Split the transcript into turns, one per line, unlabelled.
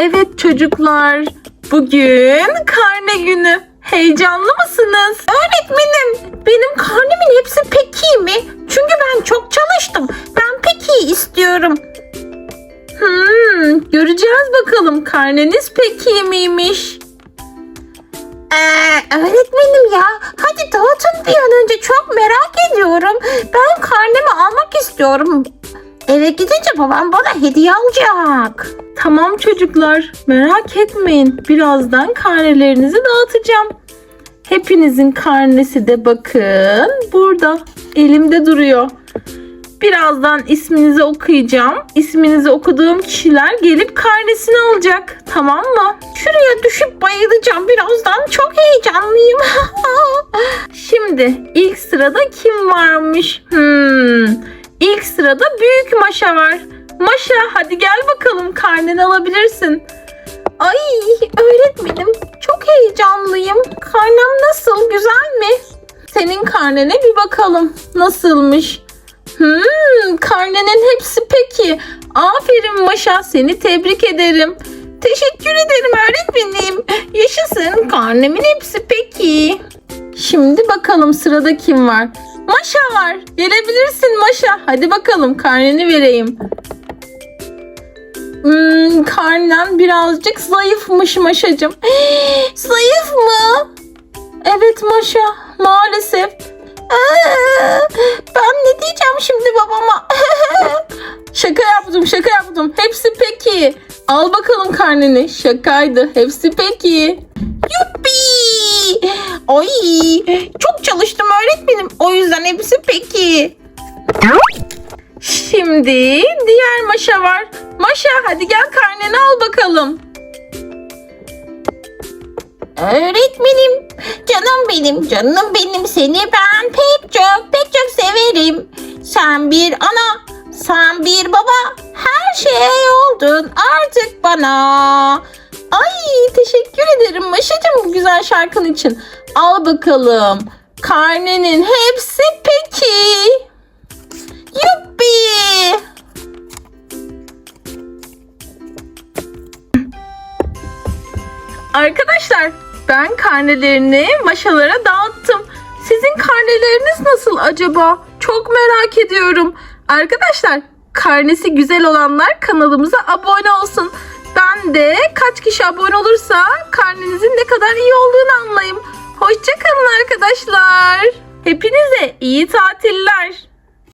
Evet çocuklar, bugün karne günü. Heyecanlı mısınız? Öğretmenim, benim karnemin hepsi pek iyi mi? Çünkü ben çok çalıştım. Ben pek iyi istiyorum. Hmm, göreceğiz bakalım karneniz pek iyi miymiş? Ee, öğretmenim ya, hadi dağıtın bir an önce çok merak ediyorum. Ben karnemi almak istiyorum. Eve gidince babam bana hediye alacak. Tamam çocuklar merak etmeyin. Birazdan karnelerinizi dağıtacağım. Hepinizin karnesi de bakın burada elimde duruyor. Birazdan isminizi okuyacağım. İsminizi okuduğum kişiler gelip karnesini alacak. Tamam mı? Şuraya düşüp bayılacağım birazdan. Çok heyecanlıyım. Şimdi ilk sırada kim varmış? Hmm. Sırada büyük Maşa var. Maşa hadi gel bakalım karneni alabilirsin. Ay öğretmenim çok heyecanlıyım. Karnem nasıl güzel mi? Senin karnene bir bakalım. Nasılmış? Hmm, karnenin hepsi peki. Aferin Maşa seni tebrik ederim. Teşekkür ederim öğretmenim. Yaşasın karnemin hepsi peki. Şimdi bakalım sırada kim var? Maşa var. Gelebilirsin Maşa. Hadi bakalım karneni vereyim. Hmm, karnen birazcık zayıfmış Maşacığım. Zayıf mı? Evet Maşa maalesef. Aa, ben ne diyeceğim şimdi babama? şaka yaptım şaka yaptım. Hepsi peki. Al bakalım karneni. Şakaydı. Hepsi peki. Yuppi. Ay çok çalıştım öğretmenim. O yüzden hepsi peki. Şimdi diğer Maşa var. Maşa hadi gel karneni al bakalım. Öğretmenim, canım benim, canım benim seni ben pek çok pek çok severim. Sen bir ana, sen bir baba, her şey oldun artık bana. Ay ederim Maşacığım bu güzel şarkın için. Al bakalım. Karnenin hepsi peki. Yuppi. Arkadaşlar ben karnelerini maşalara dağıttım. Sizin karneleriniz nasıl acaba? Çok merak ediyorum. Arkadaşlar karnesi güzel olanlar kanalımıza abone olsun. Ben de kaç kişi abone olursa karnenizin ne kadar iyi olduğunu anlayayım. Hoşçakalın arkadaşlar. Hepinize iyi tatiller.